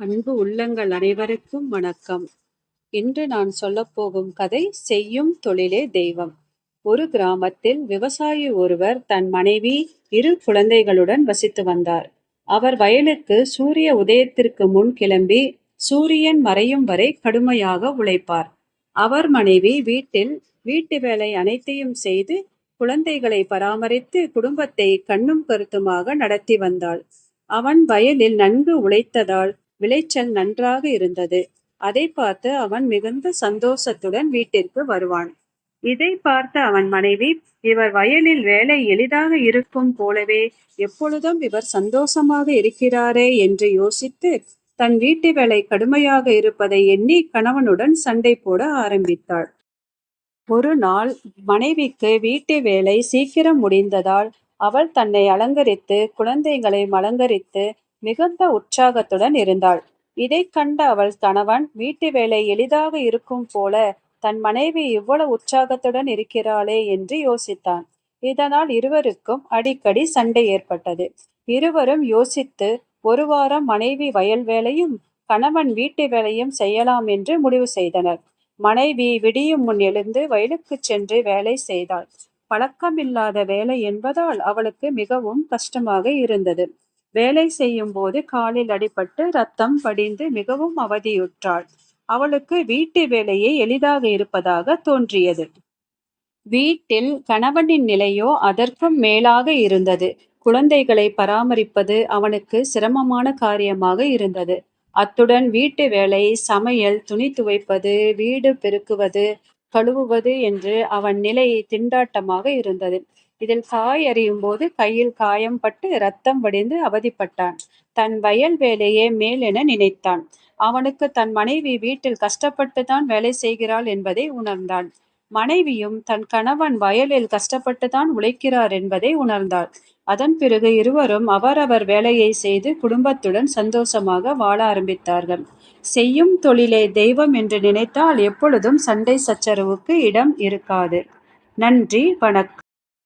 அன்பு உள்ளங்கள் அனைவருக்கும் வணக்கம். இன்று நான் சொல்லப்போகும் கதை செய்யும் தொழிலே தெய்வம் ஒரு கிராமத்தில் விவசாயி ஒருவர் தன் மனைவி இரு குழந்தைகளுடன் வசித்து வந்தார். அவர் வயலுக்கு சூரிய உதயத்திற்கு முன் கிளம்பி சூரியன் மறையும் வரை கடுமையாக உழைப்பார். அவர் மனைவி வீட்டில் வீட்டு வேலை அனைத்தையும் செய்து குழந்தைகளை பராமரித்து குடும்பத்தை கண்ணும் கருத்துமாக நடத்தி வந்தாள். அவன் வயலில் நன்கு உழைத்ததால் விளைச்சல் நன்றாக இருந்தது. அதை பார்த்து அவன் மிகுந்த சந்தோஷத்துடன் வீட்டிற்கு வருவான். இதை பார்த்த அவன் மனைவி இவர் வயலில் வேலை எளிதாக இருக்கும் போலவே எப்பொழுதும் இவர் சந்தோஷமாக இருக்கிறாரே என்று யோசித்து தன் வீட்டு வேலை கடுமையாக இருப்பதை எண்ணி கணவனுடன் சண்டை போட ஆரம்பித்தாள். ஒரு நாள் மனைவிக்கு வீட்டு வேலை சீக்கிரம் முடிந்ததால் அவள் தன்னை அலங்கரித்து குழந்தைகளை அலங்கரித்து மிகுந்த உற்சாகத்துடன் இருந்தாள். இதைக் கண்ட அவள் கணவன் வீட்டு வேலை எளிதாக இருக்கும் போல தன் மனைவி இவ்வளவு உற்சாகத்துடன் இருக்கிறாளே என்று யோசித்தான். இதனால் இருவருக்கும் அடிக்கடி சண்டை ஏற்பட்டது. இருவரும் யோசித்து ஒரு வாரம் மனைவி வயல் வேலையும் கணவன் வீட்டு வேலையும் செய்யலாம் என்று முடிவு செய்தனர். மனைவி விடியும் முன் எழுந்து வயலுக்கு சென்று வேலை செய்தாள். பழக்கமில்லாத வேலை என்பதால் அவளுக்கு மிகவும் கஷ்டமாக இருந்தது. வேலை செய்யும் போது காலில் அடிபட்டு ரத்தம் படிந்து மிகவும் அவதியுற்றாள். அவளுக்கு வீட்டு வேலையே எளிதாக இருப்பதாக தோன்றியது. வீட்டில் கணவனின் நிலையோ அதற்கும் மேலாக இருந்தது. குழந்தைகளை பராமரிப்பது அவனுக்கு சிரமமான காரியமாக இருந்தது. அத்துடன் வீட்டு வேலை சமையல் துணி துவைப்பது வீடு பெருக்குவது கழுவுவது என்று அவன் நிலை திண்டாட்டமாக இருந்தது. இதில் காய் அறியும் போது கையில் காயம் பட்டு ரத்தம் வடிந்து அவதிப்பட்டான். தன் வயல் வேலையே மேல் என நினைத்தான். அவனுக்கு தன் மனைவி வீட்டில் கஷ்டப்பட்டு தான் வேலை செய்கிறாள் என்பதை உணர்ந்தான் மனைவியும் தன் கணவன் வயலில் கஷ்டப்பட்டு தான் உழைக்கிறார் என்பதை உணர்ந்தாள். அதன் பிறகு இருவரும் அவரவர் வேலையை செய்து குடும்பத்துடன் சந்தோஷமாக வாழ ஆரம்பித்தார்கள். செய்யும் தொழிலே தெய்வம் என்று நினைத்தால் எப்பொழுதும் சண்டை சச்சரவுக்கு இடம் இருக்காது. நன்றி வணக்கம்.